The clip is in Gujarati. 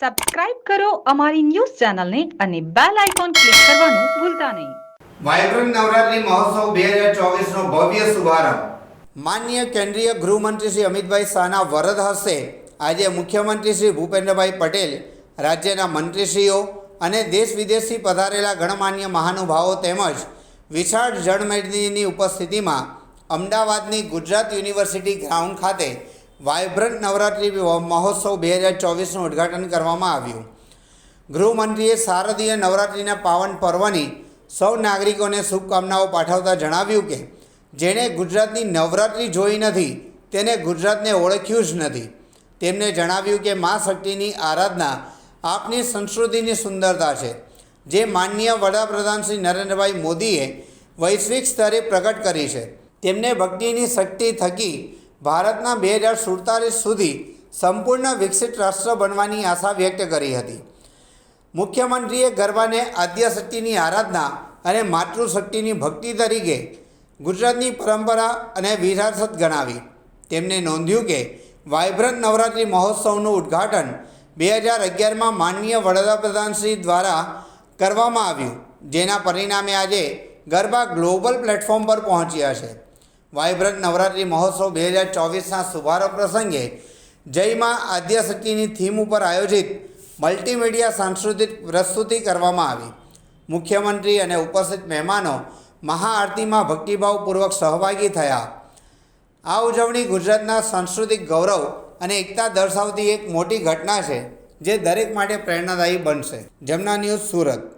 સબસ્ક્રાઇબ કરો અમારી ન્યૂઝ ચેનલને અને બેલ આઇકોન ક્લિક કરવાનું ભૂલતા નહીં. વાયબ્રન્ટ નવરાત્રી મહોત્સવ બે હજાર ચોવીસનો ભવ્ય શુભારંભ. માન્ય કેન્દ્રીય ગૃહમંત્રી શ્રી અમિતભાઈ શાહના વરદ હસ્તે આજે મુખ્યમંત્રી શ્રી ભૂપેન્દ્રભાઈ પટેલ રાજ્યના મંત્રીશ્રીઓ અને દેશ વિદેશથી પધારેલા ગણમાન્ય મહાનુભાવો તેમજ વિશાળ જળમેદનીની ઉપસ્થિતિમાં અમદાવાદની ગુજરાત યુનિવર્સિટી ગ્રાઉન્ડ ખાતે વાયબ્રન્ટ નવરાત્રિ મહોત્સવ બે હજાર ચોવીસનું ઉદ્ઘાટન કરવામાં આવ્યું. ગૃહમંત્રીએ શારદીય નવરાત્રિના પાવન પર્વની સૌ નાગરિકોને શુભકામનાઓ પાઠવતા જણાવ્યું કે, જેણે ગુજરાતની નવરાત્રિ જોઈ નથી, તેને ગુજરાતને ઓળખ્યું જ નથી. તેમણે જણાવ્યું કે, મા શક્તિની આરાધના આપની સંસ્કૃતિની સુંદરતા છે, જે માનનીય વડાપ્રધાન શ્રી નરેન્દ્રભાઈ મોદીએ વૈશ્વિક સ્તરે પ્રગટ કરી છે. તેમને ભક્તિની શક્તિ થકી ભારતના બે હજાર સુડતાલીસ સુધી સંપૂર્ણ વિકસિત રાષ્ટ્ર બનવાની આશા વ્યક્ત કરી હતી. મુખ્યમંત્રીએ ગરબાને આદ્યશક્તિની આરાધના અને માતૃશક્તિની ભક્તિ તરીકે ગુજરાતની પરંપરા અને વિરાસત ગણાવી. તેમણે નોંધ્યું કે વાયબ્રન્ટ નવરાત્રિ મહોત્સવનું ઉદ્ઘાટન બે હજાર અગિયારમાં માનનીય વડાપ્રધાનશ્રી દ્વારા કરવામાં આવ્યું, જેના પરિણામે આજે ગરબા ગ્લોબલ પ્લેટફોર્મ પર પહોંચ્યા છે. વાયબ્રન્ટ નવરાત્રિ મહોત્સવ બે હજાર ચોવીસના શુભારંભ પ્રસંગે જયમાં આદ્યશક્તિની થીમ ઉપર આયોજિત મલ્ટીમીડિયા સાંસ્કૃતિક પ્રસ્તુતિ કરવામાં આવી. મુખ્યમંત્રી અને ઉપસ્થિત મહેમાનો મહાઆરતીમાં ભક્તિભાવપૂર્વક સહભાગી થયા. આ ઉજવણી ગુજરાતના સાંસ્કૃતિક ગૌરવ અને એકતા દર્શાવતી એક મોટી ઘટના છે, જે દરેક માટે પ્રેરણાદાયી બનશે. જમના ન્યૂઝ સુરત.